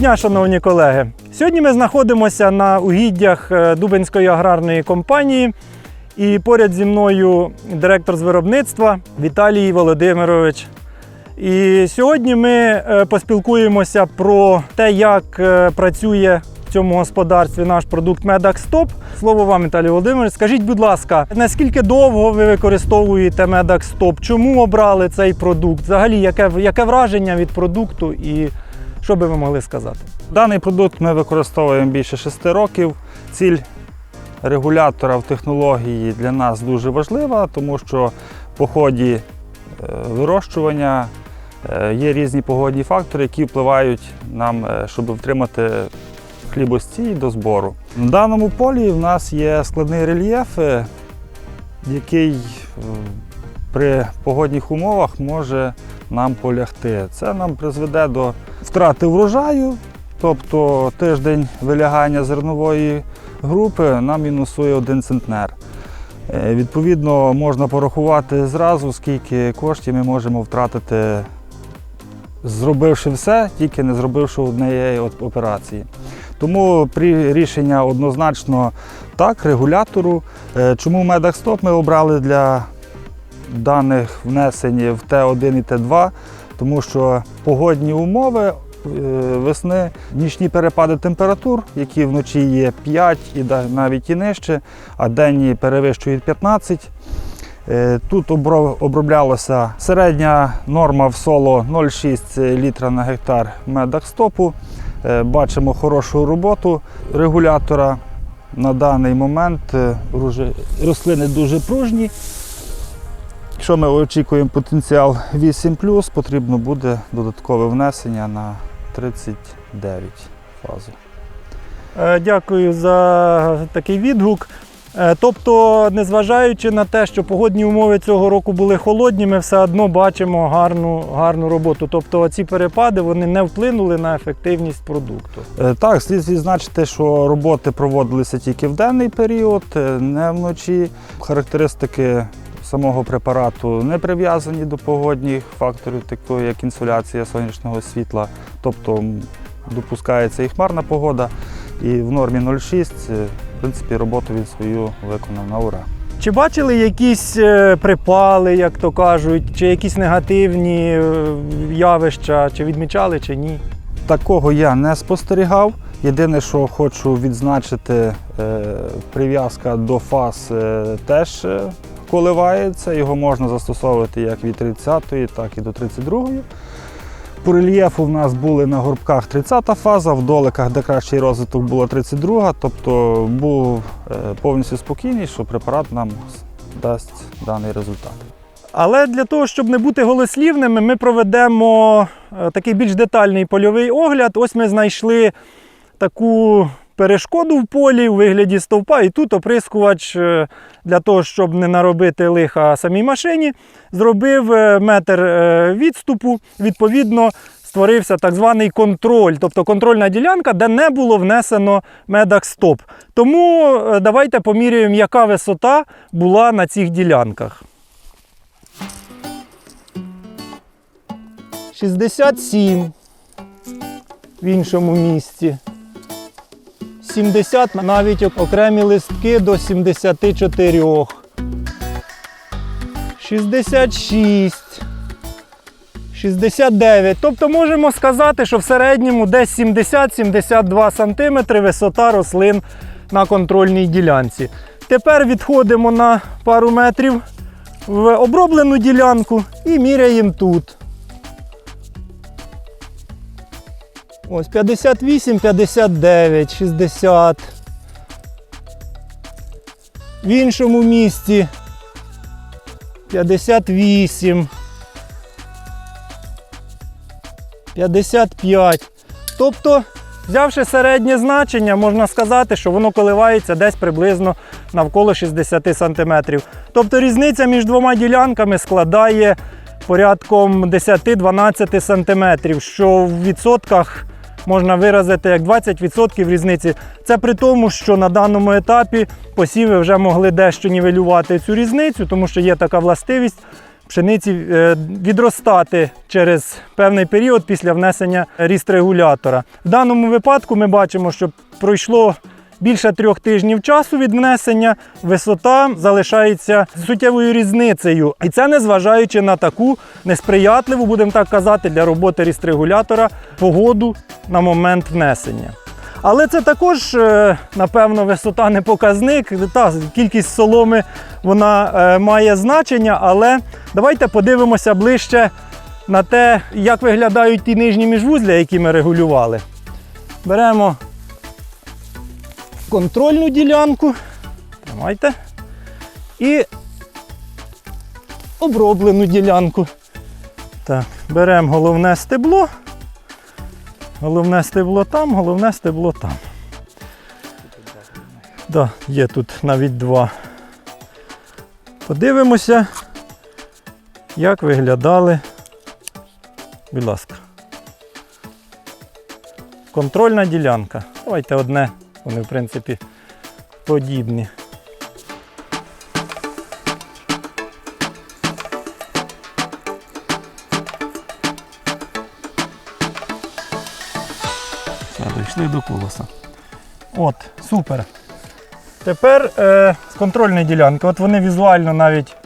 Дня, шановні колеги! Сьогодні ми знаходимося на угіддях е, Дубенської аграрної компанії. І поряд зі мною директор з виробництва Віталій Володимирович. І сьогодні ми е, поспілкуємося про те, як е, працює в цьому господарстві наш продукт Medax Слово вам, Віталій Володимирович. Скажіть, будь ласка, наскільки довго ви використовуєте Medax Чому обрали цей продукт? Взагалі, яке, яке враження від продукту і що би ви могли сказати? Даний продукт ми використовуємо більше 6 років. Ціль регулятора в технології для нас дуже важлива, тому що по ході е, вирощування е, є різні погодні фактори, які впливають нам, е, щоб втримати хлібостій до збору. На даному полі в нас є складний рельєф, який при погодних умовах може нам полягти. Це нам призведе до втрати врожаю, тобто тиждень вилягання зернової групи нам мінусує один центнер. Е, Відповідно, можна порахувати зразу, скільки коштів ми можемо втратити, зробивши все, тільки не зробивши однієї операції. Тому рішення однозначно так, регулятору. Е, Чому Медакстоп ми обрали для даних внесень в Т1 і Т2? Тому що погодні умови е, весни, нічні перепади температур, які вночі є 5 і навіть і нижче, а денні перевищують 15. Е, Тут обро- оброблялася середня норма в соло 0,6 літра на гектар медакстопу. Е, Бачимо хорошу роботу регулятора. На даний момент рослини дуже пружні. Якщо ми очікуємо потенціал 8, потрібно буде додаткове внесення на 39 фазу. Е, Дякую за такий відгук. Е, Тобто, незважаючи на те, що погодні умови цього року були холодні, ми все одно бачимо гарну, гарну роботу. Тобто ці перепади вони не вплинули на ефективність продукту. Е, Так, слід відзначити, що роботи проводилися тільки в денний період, не вночі. Характеристики самого препарату не прив'язані до погодних факторів, такої як інсоляція сонячного світла. Тобто допускається і хмарна погода, і в нормі 0,6 е, в принципі роботу він свою виконав на ура. Чи бачили якісь е, припали, як то кажуть, чи якісь негативні е, явища, чи відмічали, чи ні? Такого я не спостерігав. Єдине, що хочу відзначити, прив'язка до фаз теж коливається. Його можна застосовувати як від 30-ї, так і до 32-ї. По рельєфу в нас були на горбках 30-та фаза, в доликах, де кращий розвиток, була 32-га, тобто був е, повністю спокійний, що препарат нам дасть даний результат. Але для того, щоб не бути голослівними, ми проведемо е, такий більш детальний польовий огляд. Ось ми знайшли таку перешкоду в полі у вигляді стовпа, і тут оприскувач е, для того, щоб не наробити лиха самій машині, зробив е, метр е, відступу. Відповідно, створився так званий контроль, тобто контрольна ділянка, де не було внесено медак стоп. Тому давайте поміряємо, яка висота була на цих ділянках. 67 в іншому місці. 70 навіть окремі листки до 74. 66. 69. Тобто можемо сказати, що в середньому десь 70-72 см висота рослин на контрольній ділянці. Тепер відходимо на пару метрів в оброблену ділянку і міряємо тут. Ось 58, 59, 60. В іншому місці 58. 55. Тобто, взявши середнє значення, можна сказати, що воно коливається десь приблизно навколо 60 см. Тобто різниця між двома ділянками складає порядком 10-12 см, що в відсотках можна виразити як 20% різниці. Це при тому, що на даному етапі посіви вже могли дещо нівелювати цю різницю, тому що є така властивість пшениці е, відростати через певний період після внесення ріст-регулятора. В даному випадку ми бачимо, що пройшло більше трьох тижнів часу від внесення, висота залишається суттєвою різницею. І це незважаючи на таку несприятливу, будемо так казати, для роботи ріст-регулятора погоду на момент внесення. Але це також, е, напевно, висота не показник. Та кількість соломи вона е, має значення, але давайте подивимося ближче на те, як виглядають ті нижні міжвузля, які ми регулювали. Беремо контрольну ділянку. Тримайте. І оброблену ділянку. Так, беремо головне стебло. Головне стебло там, головне стебло там. Да, є тут навіть два. Подивимося, як виглядали. Будь ласка. Контрольна ділянка. Давайте одне, вони в принципі подібні. Все, дійшли до колоса. От, супер. Тепер е, з контрольної ділянки. От вони візуально навіть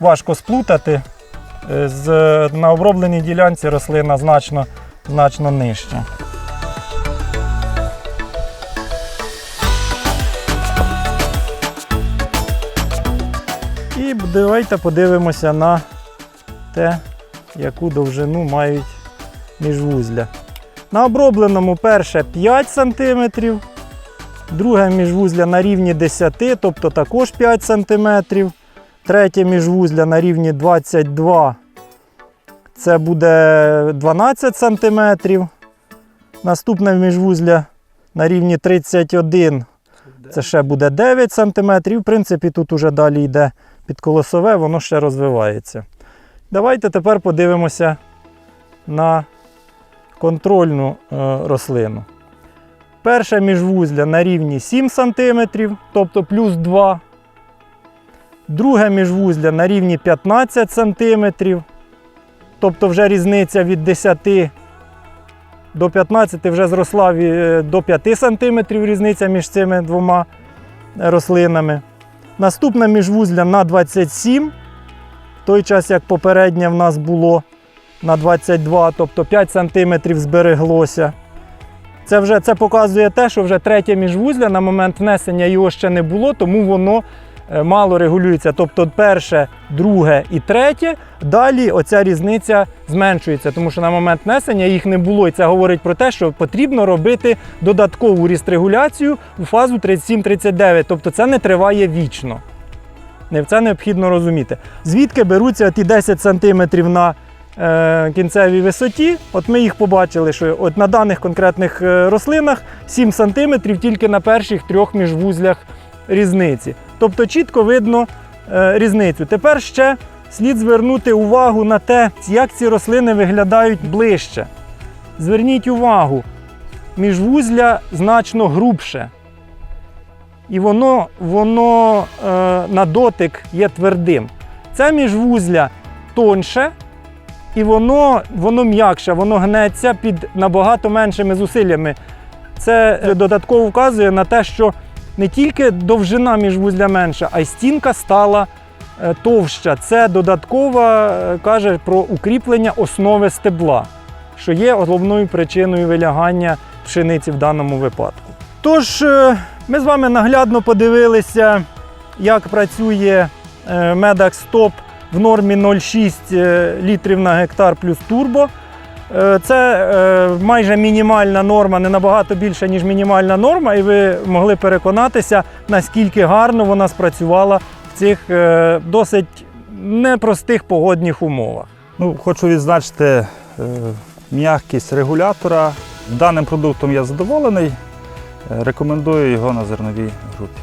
важко сплутати. Е, з, на обробленій ділянці рослина значно, значно нижча. Давайте подивимося на те, яку довжину мають міжвузля. На обробленому перше 5 см, друге міжвузля на рівні 10, тобто також 5 см, третє міжвузля на рівні 22, це буде 12 см. Наступне міжвузля на рівні 31, це ще буде 9 см. В принципі тут уже далі йде підколосове, воно ще розвивається. Давайте тепер подивимося на контрольну е, рослину. Перше міжвузля на рівні 7 см, тобто плюс 2. Друге міжвузля на рівні 15 см, тобто вже різниця від 10 до 15 вже зросла до 5 см різниця між цими двома рослинами. Наступне міжвузля на 27, в той час як попереднє в нас було на 22, тобто 5 см збереглося. Це вже це показує те, що вже третє міжвузля на момент внесення його ще не було, тому воно мало регулюється. Тобто перше, друге і третє. Далі оця різниця зменшується, тому що на момент внесення їх не було. І це говорить про те, що потрібно робити додаткову рістрегуляцію у фазу 37-39. Тобто це не триває вічно. Це необхідно розуміти. Звідки беруться ті 10 см на е, кінцевій висоті? От ми їх побачили, що от на даних конкретних е, рослинах 7 см тільки на перших трьох міжвузлях різниці. Тобто чітко видно е, різницю. Тепер ще слід звернути увагу на те, як ці рослини виглядають ближче. Зверніть увагу, міжвузля значно грубше. І воно, воно е, на дотик є твердим. Це міжвузля тоньше, і воно, воно м'якше, воно гнеться під набагато меншими зусиллями. Це е, додатково вказує на те, що не тільки довжина міжвузля менша, а й стінка стала е, товща. Це додатково е, каже про укріплення основи стебла, що є головною причиною вилягання пшениці в даному випадку. Тож, е, ми з вами наглядно подивилися, як працює Top в нормі 0,6 е, літрів на гектар плюс турбо. Е, Це е, майже мінімальна норма, не набагато більше, ніж мінімальна норма, і ви могли переконатися, наскільки гарно вона спрацювала в цих е, досить непростих погодних умовах. Ну, хочу відзначити м'якість регулятора. Даним продуктом я задоволений. Рекомендую його на зерновій групі.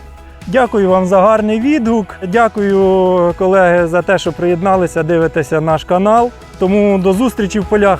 Дякую вам за гарний відгук. Дякую, колеги, за те, що приєдналися, дивитеся наш канал. Тому до зустрічі в полях.